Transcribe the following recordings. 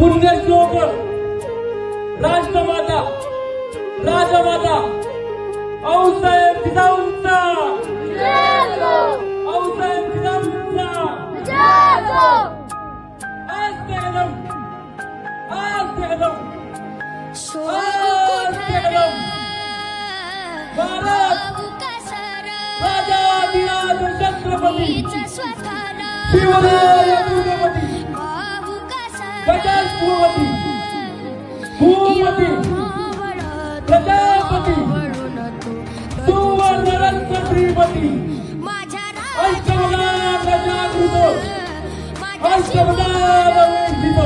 पुण्यश्लोक राष्ट्रमाता राजमाता औसाहेब जिजाऊंचा औसाहेब जिजाऊंचा आज कदम आज कदम आज कदम। भारत छत्रपती शिवराय सुवर्णरत्न श्रीपती अष्टमदान जागृत अष्टमदान वेदित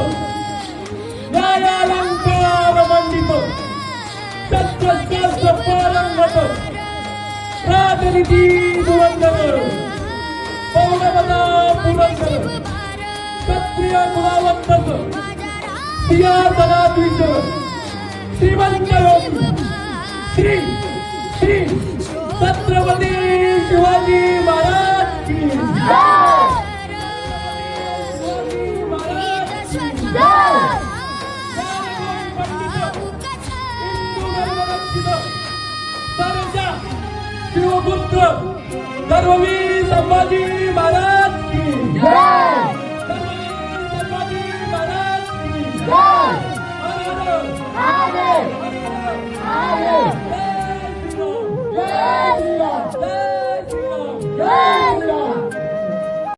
न्यायालंकार मंडित सत्यशास्त्र पारंगत राजनीती धुरंधर पौरमता पुरंदर क्षत्रिय गुणावंतक सिंहासनाधीश श्रीमंत योगी श्री श्री छत्रपती शिवाजी महाराज की शिवपुत्र धर्मवीर संभाजी. Go!